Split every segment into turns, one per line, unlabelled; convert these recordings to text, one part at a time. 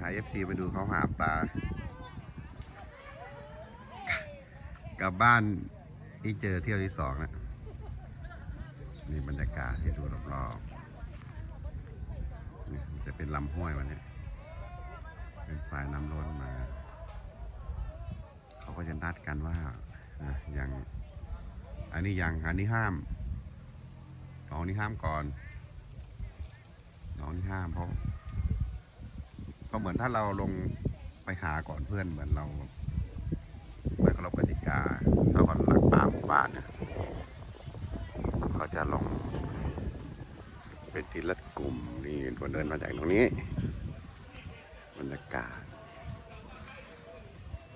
พาเอฟซีมาดูเขาหาปลา กลับบ้านที่เจอเที่ยวที่สองนะนี่บรรยากาศที่ดูรอบๆนี่จะเป็นลำห้วยวันนี้ เป็นฝ่ายน้ำล้นมา เขาก็จะนัดกันว่านะอย่างอันนี้ยังอันนี้ห้ามน้องนี่ห้ามก่อนน้องนี่ห้ามเพราะ เพราะเหมือนถ้าเราลงไปหาก่อนเพื่อนเหมือนเราไม่เคารพกติกาเขาก็หลักป่าหมู่บ้านเนี่ยเขาจะลงเป็นทีละกลุ่มนี่คนเดินมาจากตรงนี้บรรยากาศ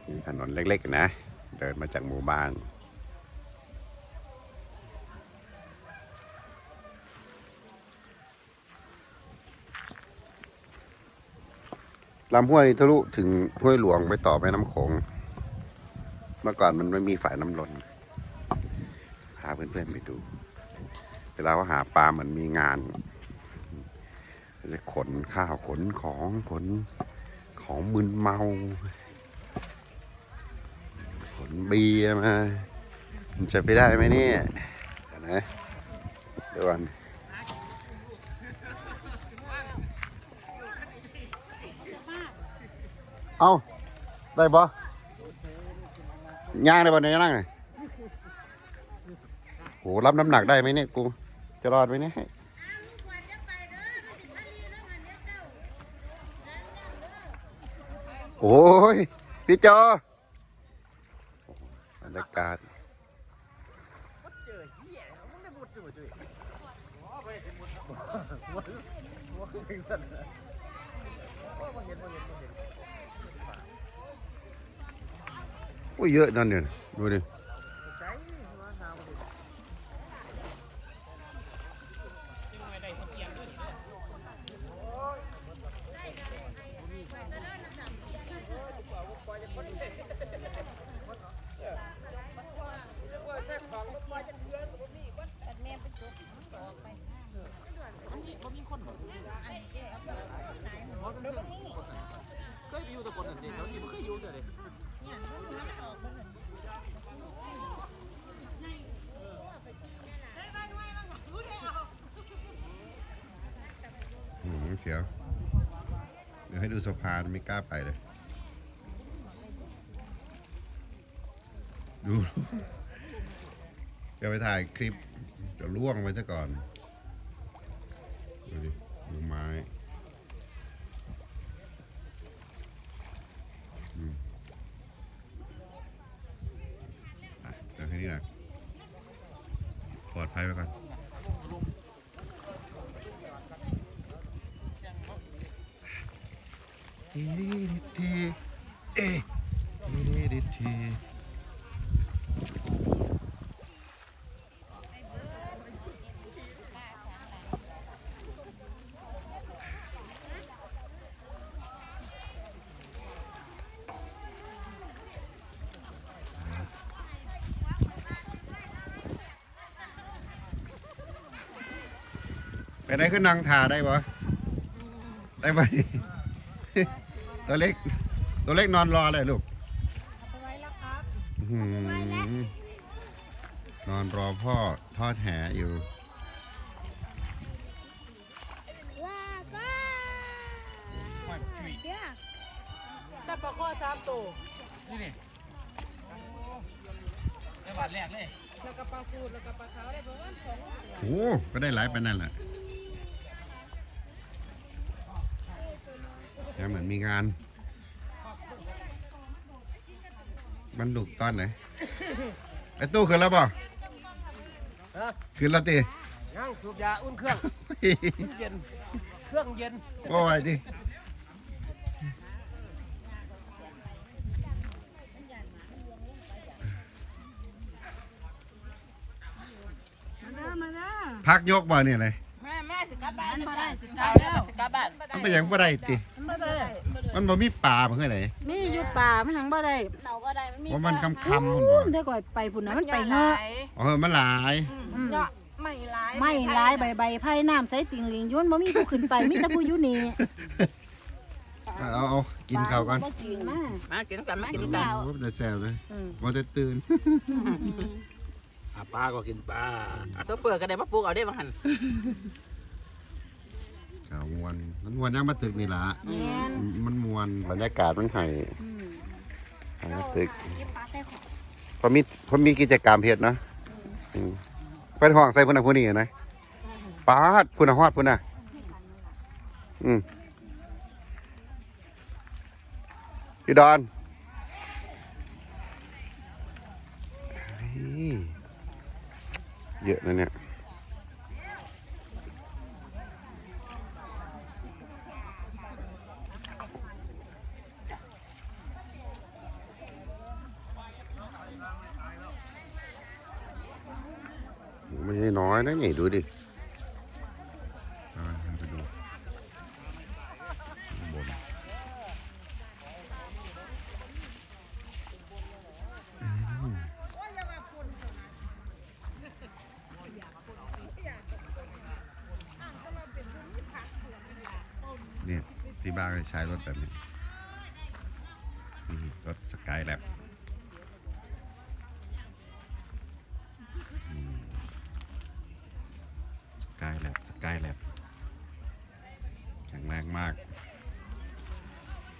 นี่ถนนเล็กๆนะ เดินมาจากหมู่บ้าน ลำห้วยนี่ทะลุถึงห้วยหลวงไปต่อไปน้ำโขง เมื่อก่อนมันไม่มีฝ่ายน้ำล้นพาเพื่อนๆไปดู เวลาเขาหาปลาเหมือนมีงานจะขนข้าวขนของขนของมึนเมา ขนเบียร์มา มันจะไปได้ไหมเนี่ยนะเดี๋ยวก่อน เอาได้ปะย่างได้ปะเนี่ยย่างไงโหรับน้ำหนักได้ไหมเนี่ยกูจะรอดไหมเนี่ยโอ้ยพี่จอบรรยากาศ
โอ้ย
เยอะนั่นเนี่ยดูดิ
ใจว่าสาวดิ เคยอยู่แต่คนนั่นเองแล้วนี่มันเคยอยู่แต่เด็ก
อืมเสียว เดี๋ยวให้ดู สะพานไม่กล้าไปเลย ดูจะไปถ่ายคลิปจะล่วงไปซะก่อนดูดิ ดูไม้อืมอะเดี๋ยวให้นี่หน่อยปลอดภัยไปก่อน ดีดีดีเอ๊ะดีดีดี ไปไหนขึ้นนางทาได้ปะได้ไหมตัวเล็ก ตัวเล็กนอนรอเลยลูกอื้อหือนอนรอพ่อทอดแหอยู่
ว้าก้าเดี๋ยว
แต่ปลาข้อสามตัวนี่นี่ในบาทแรกเลย
แล้วก็ปลาสูตรแล้วก็ปลาขาวได้ประมาณสอง
โอ้ก็ได้หลายปานนั่นแหละยัง เหมือนมีงาน มันดุกตอนไหนไอ้ตู้ขึ้นแล้วบ่
ฮะ
ขึ้นแล้วตี
ยังสูบยาอุ่นเครื่องเย็น เครื่องเย็น
ก็ไว้ดิ
มาเด้อมาเด้อ
พักยกบ่เนี่ยเลย
แม่แม่สิกลับบ้านบ่ได้สิกลั
เอา
บ
แล้
แล้วว
สิกลับบ้าน
มันไปยังบ่ได้ติ
บ่ได้
มันบ่มีป่าเพื่อไหน
มีอยู่ป่ามันหังบ่ได้
เราก็ได้มันมี
ว่ามันคำคำมัน
พุ่
บ่
นเดี๋ยวก่อยไปพุ่นน่ะมันไปเฮอะ
เออมันหลาย
อืม
ไม่ร้าย
ไม่หลายใบใบไผ่น้ำใสติ่งหลิงย้วนบ่มีผู้ขึ้นไปมีแต่ผู้อยู่นี่
เอาเอากินข้าวกัน
บ่กินมา
มากินกันมากิน
โอ้
กัน
โหแต่แซ่บเลย
อืม
ว่าจะตื่น
หาปลาก็กินปลา
โซเฟอร์ก็ได้มาปลูกเอาได้บางหัน
ข่าวมวนมันมวนยังมาตึกนี่ล่ะ
แม่น
มันมวนบรรยากาศมันไห้
อืม
ไห้ตึก
กินปลาใส่ของ
พอมีพอมีกิจกรรมเฮ็ดเนาะอืมไปห้องใส่พุ่นน่ะพุ่นนี่นะปาดพุ่นน่ะฮอดพุ่นน่ะอืมพี่ดอนเฮ้ยเยอะนะเนี่ย ไม่ใช่น้อยนะนี่ดูดิ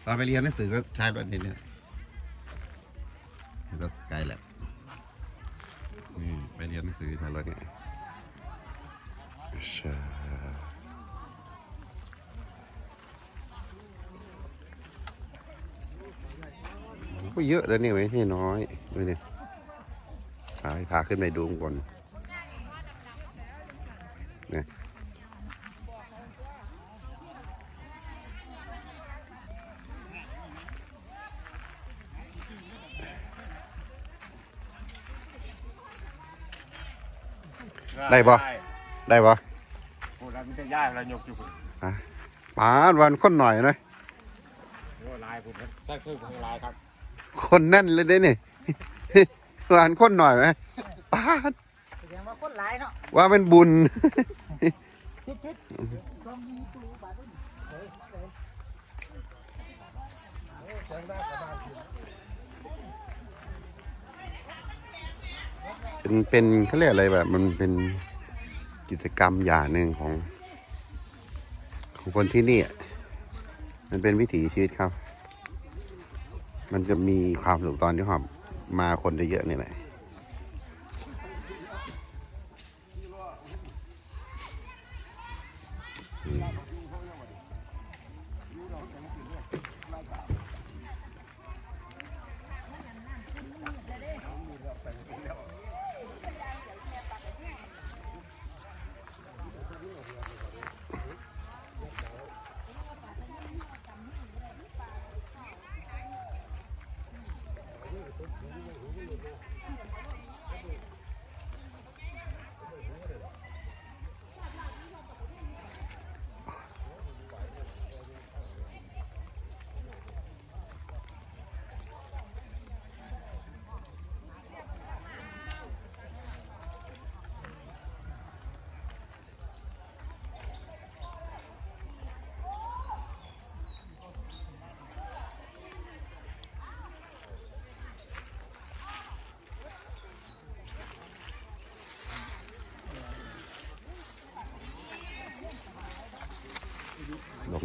ตอนไปเรียนหนังสือก็ใช้รถนี้เนี่ยรถสกายแลบนี่ไปเรียนหนังสือใช้รถนี้ชาโอ้ยเยอะแล้วนี่ไว้ยนี่น้อยดูนี่ยพาพาขึ้นไปดูข้างบนเนี่ย ได้ปะได้ปะ
พูดแล้วมันจะย่ายเรายกอยู่พุ่น
ปาดวันคนหน่อยนะ
โอ้ลายพุ่นครับใส่คือของลายครับ
คนแน่นเลยเด้นี่วันคนหน่อยไหมปาด
แสดงว่าคนหลายเนาะ
ว่าเป็นบุญ เป็นเป็นเขาเรียกอะไรแบบ มันเป็นกิจกรรมอย่างหนึ่งของของคนที่นี่อะมันเป็นวิถีชีวิตครับ มันจะมีความสุขตอนที่หอมมาคนเยอะๆนี่แหละ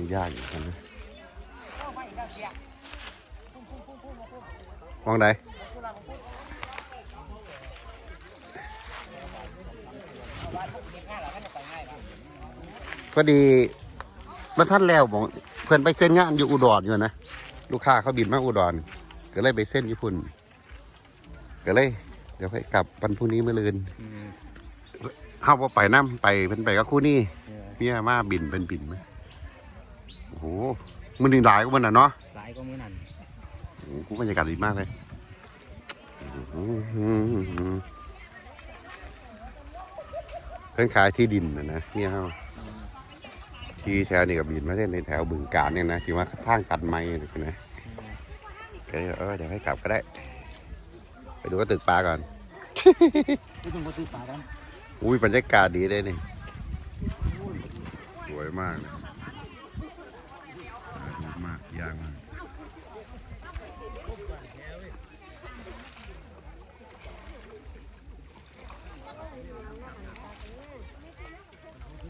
งยากอยู่นะมองไหนพอดีมาท่านแล้วบอกเพื่อนไปเส้นงานอยู่อุดรอยู่นะลูกค้าเขาบินมาอุดรก็เลยไปเส้นญี่ปุ่นก็เลย เดี๋ยวให้กลับวันพรุ่งนี้เมื่อลืนเข้าว่าไปน้ำไปเพิ่นไปกับคู่นี่เมียมาบินเป็นบินไหม โอ้โหมันนี่หลายกว่ามันอะเนาะ
หลายก็มือนั่น
โอ้โหบรรยากาศดีมากเลยอื้อหือเพิ่นขายที่ดินนะนะเนี่ยเฮาที่แถวนี่กับบินมาเส้นในแถวบึงการเนี่ยนะที่ว่าทางตัดไม้นี่นะก็เลยเออเดี๋ยวให้กลับก็ได้ ไปดูว่าตึกปลาก่อน
ไม่ต้องมาตีปลากัน
อุ้ยบรรยากาศดีเลยนี่ สวยมากเลยสวยมากยา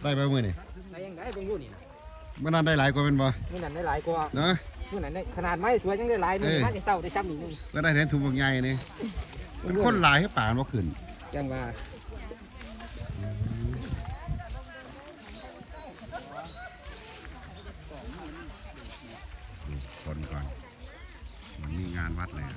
ได้ไปมือนี่
ได้ยังไงเบิ่งอยู่นี่นะ
เมื่อนั้นได้หลายกว่าเป็นบ่
มื้อนั้นได้หลายกว่า
เนาะ
มื้อนั้นได้ขนาดไม้สวยยังได้หลายมื้อ
เออ
นั้นได้เศร้าได้ซ้ำอีกนึง
ก็ได้แทนถุงบางใหญ่นี่เป็นคนหลายให้ป่านว่าขึ้น
จังว่า
คนก่อนเหมือนมีงานวัดเลยอะ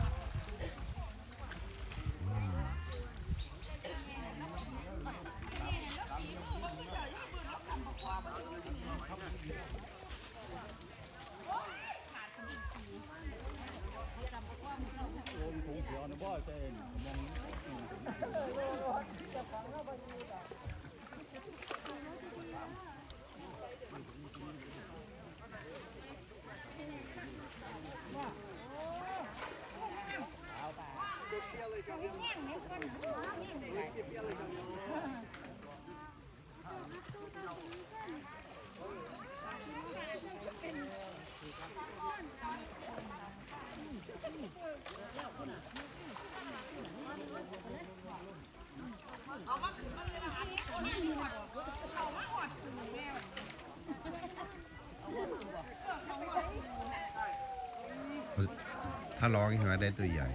ถ้าร้องใช่ไหมได้ตัวใหญ่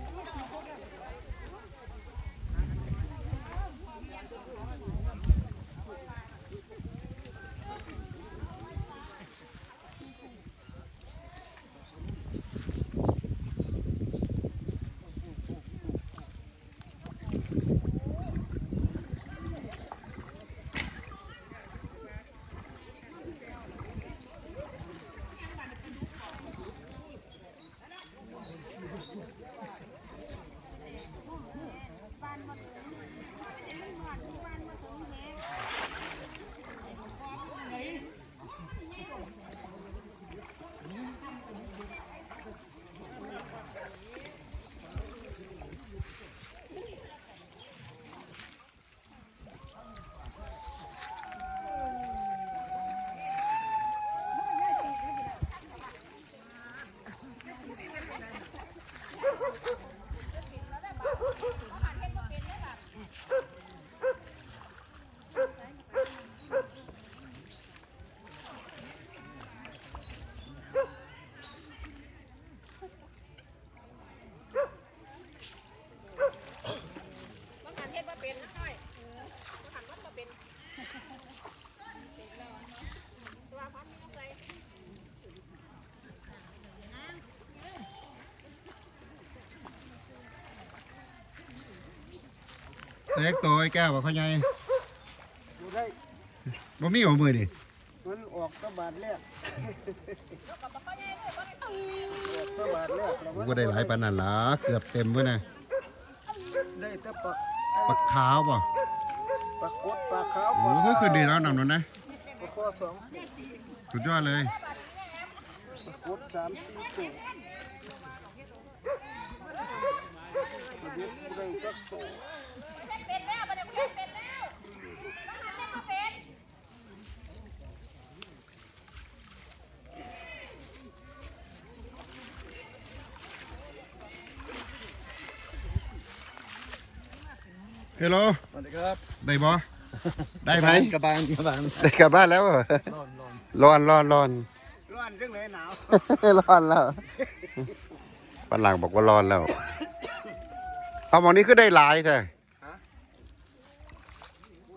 เล็กตัวไอ้แก้วบอกเขาไง
ดูได้
บ่มีหัวมือดิ
มันออกตะบาดแรกออกตะบาดแรกแล้ว
ผม
มัน
ก็ได้หลายปานนั่นล่ะเกือบเต็มเว้ยนะ
ได้แต่ปัก
ปลาขาวป่ะ
ปลากดปลาขาว
โอ้โหคือดีแล้วนำนั้นนะ
ปลาคอสอง
สุดยอดเลย
ปลากดสามสี่ตัวตัวเด็กได้จักตัว
ลโล
สวัสดีครับ
ได้บ่ได้ไหม
กระบาลกระบาล
ได้กลับบ้านแล้วเหรอร้อนร้อนร้อน
ร้อนจังเลยหนาว
ร้อนแล้วฝรั่งบอกว่าร้อนแล้ว เอาหมองนี้คือได้หลายแท้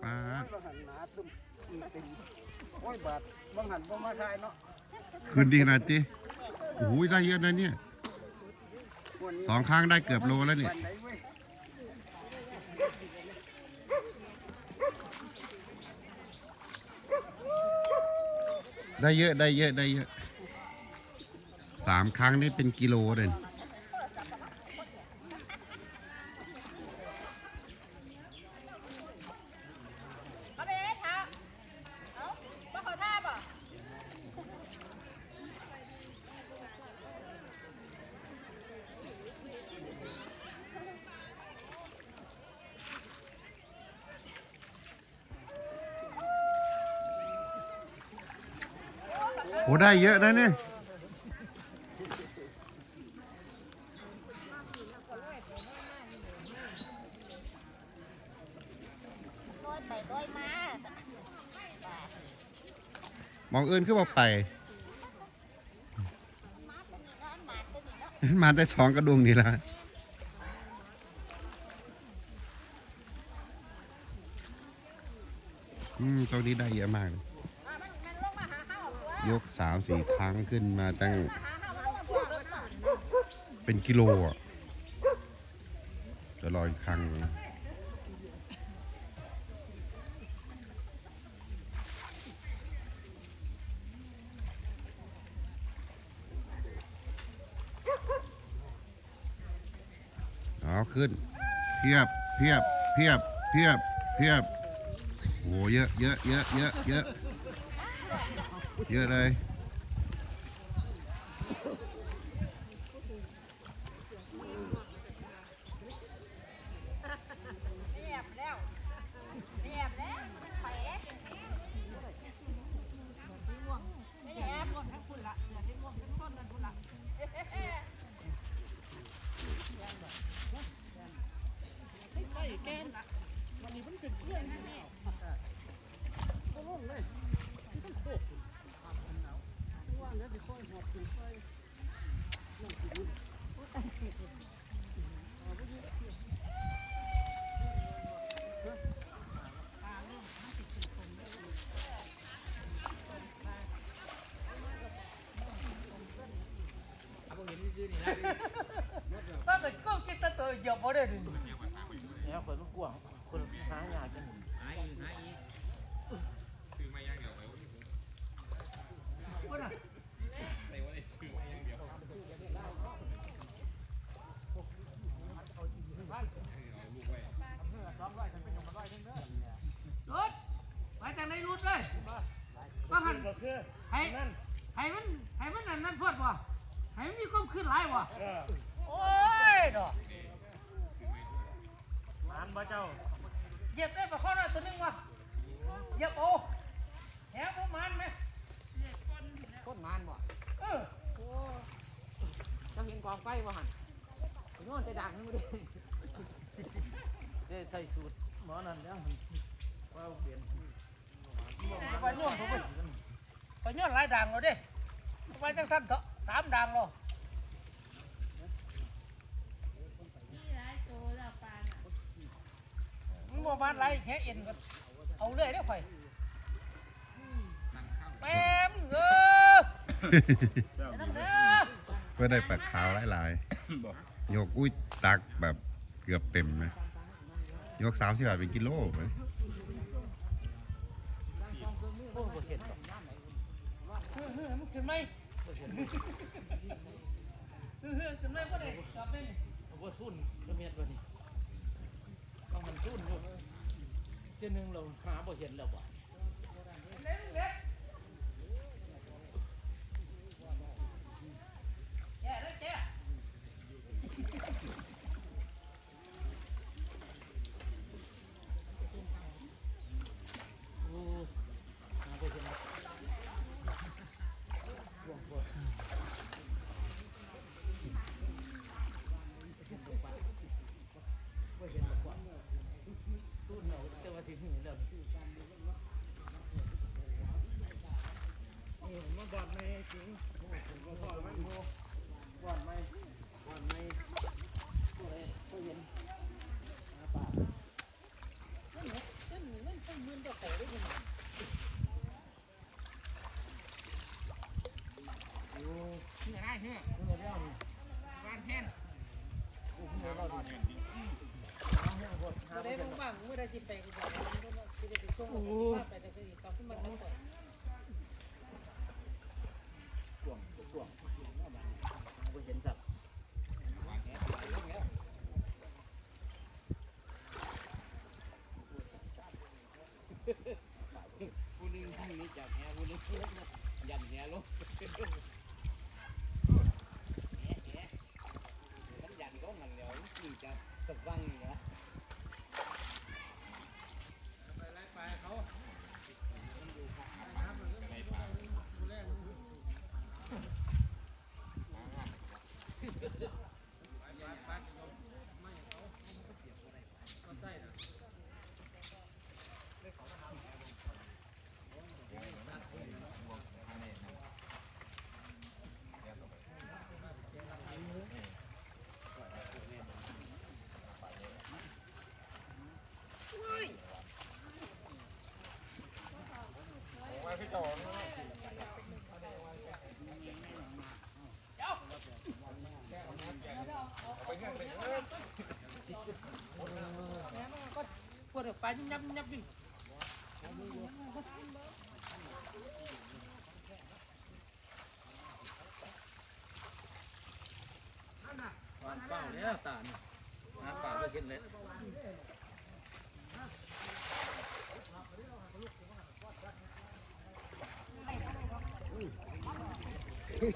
ปาด
บางหันหนาตึมตึมโอ้ยบาดบางหันบ่มาทายเนาะ
คืนดีขนาดนี้โอ้โหได้เยอะนะเนี่ย
วันนี้
สองครั้งได้เกือบโลแล้วเนี่ย
ได้
เยอะได้เยอะได้เยอะสามครั้งนี่เป็นกิโลเลย
เอาไปเลยค่ะเอาบ่เขาท่าบ่
โอ้ได้เยอะนะเนี่ย
ม
องอื่นคือบ่ไปมาแต่สองกระดุมนี่ละอืมตรงนี้ได้เยอะมากเลย ยกสามสี่ครั้งขึ้นมาตั้ง เป็นกิโลอะ จะรออีกครั้งเอาขึ้น เพียบเพียบเพียบเพียบเพียบโอ้เยอะเยอะเยอะเยอะเยอะ เยอะเลย
เรียบแล้วเรียบแล้วไปแอบไม่แอบทั้งคุณละเหลือที่ม่วงทั้งต้นนั่นคุณละ
ตั้งแต่ก็คิดตั้งแต่เหยียบบ่ได้ดิ
แล้วคนมันกว้างคนหายากจัง
รถไปจากไหนรุดเลยว่าหันให้ให้มันให้มันนั่นนั่นพอดบ่ให้มันมีค วามขึ้นหลายบ่โอ้ยดอก
มันบ่เจ้า
เหยียบได้ปะข้อน้อยตัวหนึงวะเหยียบโอ้แหงประมาณไหม
โคตรมานบ่
เออ
เจ้าเห็นกองไฟบ่หันนอนแต่ดังไม่ได้ได้ใส่สูตรหมอนั่นแล้วว่าเปลี่ยน
ไปน่วงผมไปไปย้อนหลายด่างเราเด้ไปจังสั้นเถอะสามด่างเรามัน บ่มาหลายแค่เอ็นก็เอาเรื่อยเด้อข่อยแม่มเออนั่นเด้อ
ก็ได้ปลาขาวหลายๆยกอุ้ยตักแบบเกือบเต็มนะยกสามสิบบาทเป็นกิโลเลย
โอ้บ่เห็นหรอก
เฮ้ยเฮ้ยมันขึ้นไหมเฮ้ยเฮ้ยขึ้นไหมบ่ได้จับได้นี่
บ่สุ่นก็เมียนบ่นี่ต้อง มันสุ่นอยู่เจ้าหนึงเราหาบ่เห็นแล้วบ่
เล็ก แต่
ว่าสิหือแล้วนี่มาบอดแม่จริงผมก็พอมันโมบอดไหมบอดไหมผู้ใดผู้เห็นหาปลา
นี่ได้เฮ้ย
เมื่อเรื่อง
บ้านแทน
อุ้มเมื่อเราดี
บ่ได้บ้างไม่ได้จิไปก็บ่ได้ สิ ป
ว
ดไปยับยับยิง
วันเปล่าเนี่ยตาเนี่ยน้ำเปล่าไม่กินเลย
ที่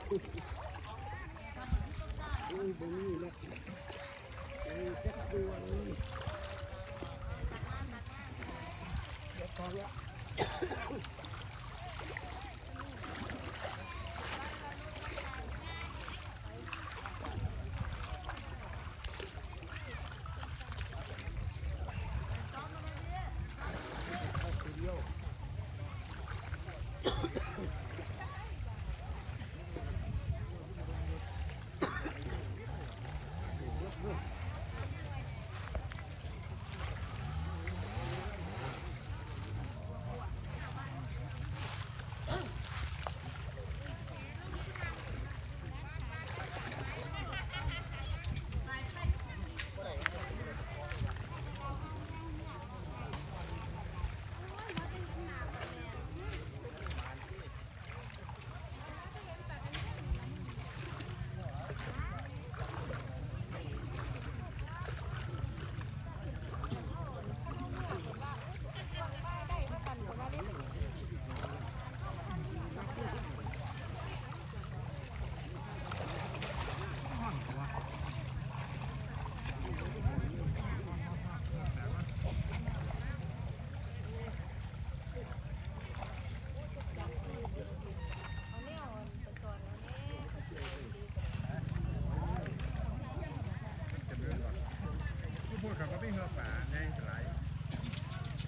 พูดกับว่าไม่เหือป่าในหลาย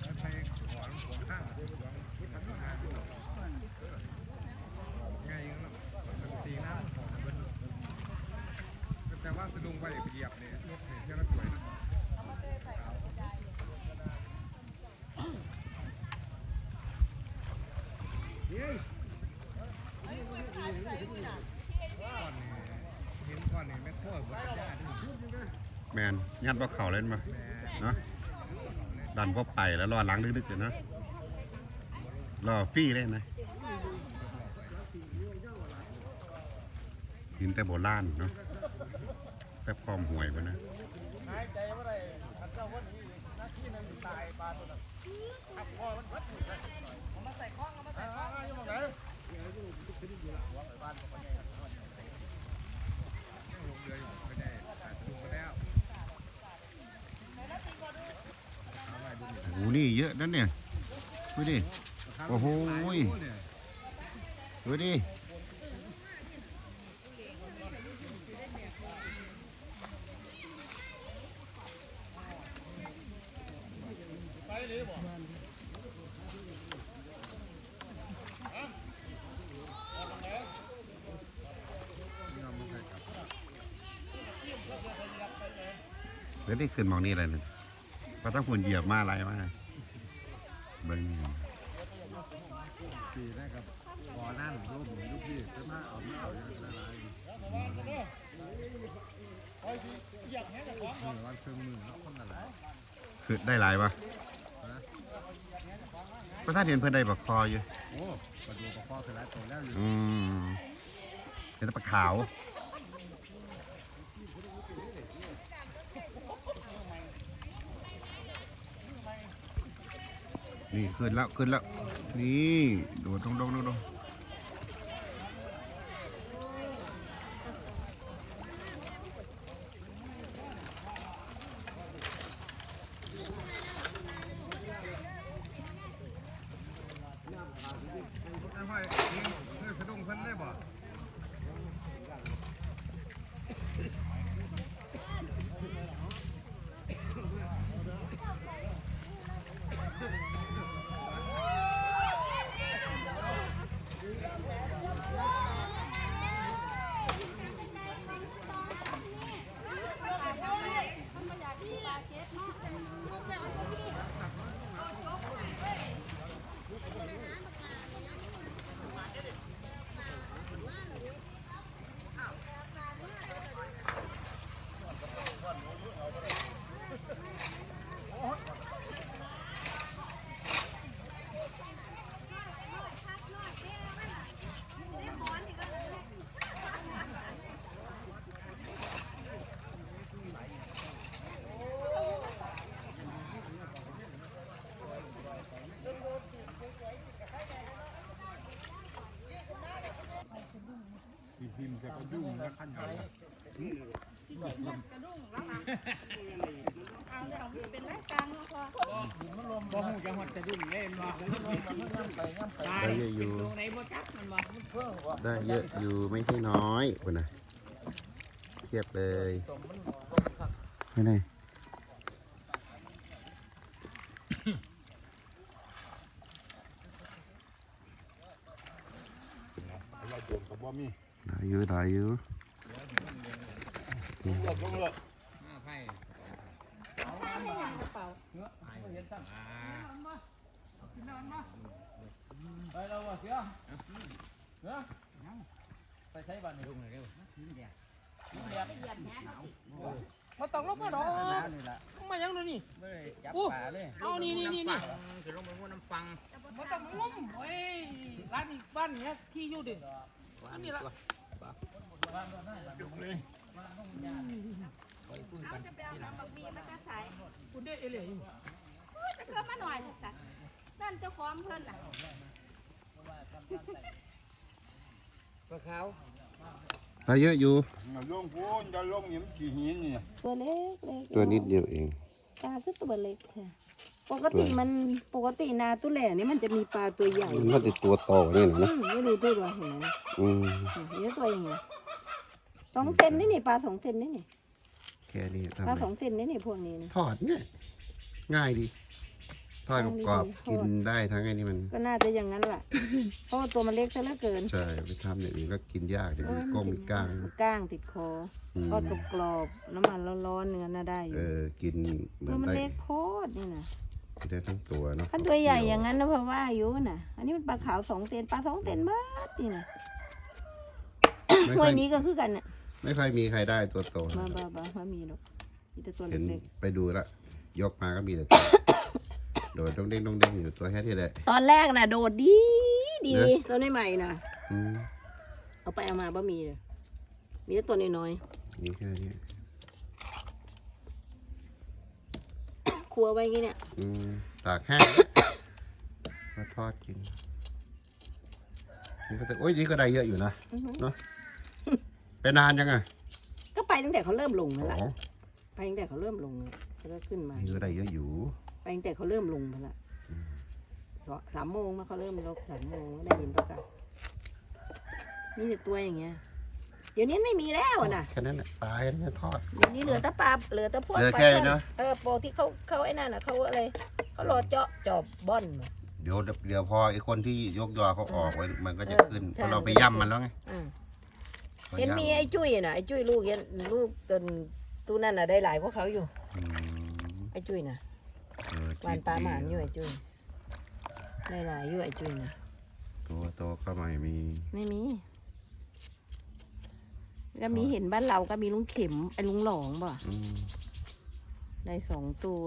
แล้วใช้ขอนขวางข้างขวางพุทธศาสนาด้วยง่ายอย่างนั้นตีน้ำของมันแต่ ว่าสะดุงไปเหยียบเนี่ยรถเนี่ยเที่ยวรถสวยนะก้อนนี่เห็นก้อนนี่แม่โคตรบนญา
แมนยัดบ่เข่าเล่นมาเนาะดันพอไปแล้วรอหลังลึกๆเลยนะรอฟรี่เลยนะหินแต่โบราณเนาะ แต่ความห่วยไปนะ
หายใจว่าไรขันเจ้าวันนี้หน้าที่นึงตายปลาตัวนั้นขับคอมันพัดอยู่เลยเอามาใส่ข้องเอามาใส่ข้องอยู่ตรงไหน
ลงเรืออยู่ไม่ได้แต่ลงมาแล้ว
โอ้โหนี่เยอะนั่นเนี่ยดูดิโอ้โหดูดิ เดี๋ยวนี้ขึ้นมองนี่อะไรเนี่ยก็ต้องควรเหยียบมาอะไรมาเบิ่ง
ปีนะครับก่อนั่นรูปหมูลูกพี่จะมาเอามาเอาอย่างละลายมือวันเครื่องมือเนาะคนละลาย
คือได้หลายปะก็ถ้าเห็นเพื่อนได้บักคออยู่
โอ้ปลาดูปลาคอคือหลายตัวแล้วอยู่
อืมเป็นแต่ปลาขาว นี่ขึ้นแล้วขึ้นแล้ว นี่โดดตรงตรง ดุ้งแล้ว
ขั้นใหญ่กระขั้นใหญ่
เอาแล้วเป็นรายกลางแล้วพอ
บ่ฮู้จังหวัดจะดุ้งเล่นบ่
ได้เยอะอยู่
ได้
เยอะอยู่ไม่ใช่น้อยคุณนะเทียบเลยไม่ได้ ได้อยู่ได้อยู่
ไปเราเสือเสือไปใช้บ้านนี่ลุงเร็ว
มาต้องลบมาดอกมายังเลยนี่
เว้ยจับ
อู้เอานี่นี่นี่นี่
คือลงไปงวน้ำฟัง
มาต้องงุ้มโอ้ยร้านอีกบ้านเนี้ยที่อยู่ดิอันนี้ละ
เอาจะไปเอาน้ำบักมีมาจะใส่
คุณได้เอเลี่ยอยู่
จะเพิ่มมาหน่อยสักนั่นเจ้าของเพิ่นล่ะ
ปลาขาว
ได้เยอะอยู่
ลงพูนจะลงยิ้มกี่หินนี่
ตัวเล็กเล็ก
ตัวนิดเดียวเอง
ปลาคือตัวเล็กค่ะปกติมันปกตินาตุ้แหล่นี่มันจะมีปลาตัวใหญ่
มันน่าจะตัวโตนี่นะ
อื
นะ
มไม่รู้ตัวเห็นไหม
อืม
เยอะตัวยังไง สองเซนนี่นี่ปลาสองเซนนี่นี่
แค่นี้
ปลา
ทำ
ส
ไม
องเซนนี่นี่พวกนี้นะ
ทอดเนี่ยง่ายดีทอดกรอบ
ทอด
ๆกินได้ทั้งไอ้นี่มัน
ก็น่าจะอย่างนั้นแหละเพราะว่าตัวมันเล็กซะเหลือเกิน
ใช่ไปทำอย่างอื่นก็กินยากเดี๋ยวมีก้งมีก้าง
ก้างติดคอ
อืม
ทอดกรอบๆน้ำมันร้อนๆเนื้อน่าได้อ
เอยู่อกินเหมื
ตั
อ
วนมัน
ได้
เล็กโพดนี่นะ
กินได้ทั้งตัวเนาะ
ถ้าตัวใหญ่อย่างนั้นนะเพราะว่าอายุน่ะ อันนี้มันปลาขาวสองเซนปลาสองเซนบ้าดนี่นะ
ไม่
ห้
ค่
ว
อยย
นี้ก็คือกันน่ะ
ไม่ค่อยมีใครได้ตัวโต
มา
นะ
บ้าบ้ามามีหรอกมีแต่ตัว
เห็น
เล็ก
ไปดูละยกมาก็มีแต่ตัวโดดต้องเด้งต้องเด้งอยู่ตัวแค่ที่แหละ
ๆตอนแรกน่ะโดดดีดี
เนอะ
ตัวใหม่ๆน่ะ
อืม
เอาไปเอามาบ่มีเลยมีแต่ตัวน้อย
นี่แค่นี้
ๆครัวไว้งี้เนี่ย
อืมตากแห้งมาทอดกินนี่ก็แต่โอ้ยนี่ก็ได้เยอะอยู่นะ
อือฮึ
ไปนา นยังไง
ก็ไปตั้งแต่เขาเริ่มลงนั่นแห
อ๋อ
ละไปตั้งแต่เขาเริ่มลงเลยแล้วก็ขึ้นมา
นี่ก็ได้เยอะอยู่
ไปตั้งแต่เขาเริ่มลงไปละสองสามโมงมาเขาเริ่มลกสามโมงได้ยินปะกันมีแต่ตัวอย่างเงี้ยเดี๋ยวนี้ไม่มีแล้วอะนะ
แค่นั้นแหละปลาแค่นั้นทอด
เดี๋ยวนี้เหลือแต่ปลาเหลือแต่พวก
เหลือ
ปลา
แค่
ช่อน
เนอะ
เออโปรที่เขาเขาไอ้นั่นน่ะเขาอะไรเขารอเจาะจอบบ่อนน่ะ
เดี๋ยวเดี๋ยวพอไอ้คนที่ยกยอเขาออกไว้มันก็จะ
เออ
ขึ้น
ใช่
เพราะเราไปย่ำมันแล้วไง
อืม
พอ
เห็น
ย่ำ
มีไอ้จุ้ยน่ะไอ้จุ้ยลูกเห็นลูกจนตู้นั่นน่ะได้หลายกว่าเขาอยู่
อืม
ไอ้จุ้ยน่ะ
เออ
วานปลาหมานอยู่ไอ้จุ้ยได้หลายอยู่ไอ้จุ้ยน่ะ
ตัวโตก็ไม่มี
ไม่มี ก็มีเห็นบ้านเราก็มีลุงเข็มไอ้ลุงหลองบ่
อืม
ได้สองตัว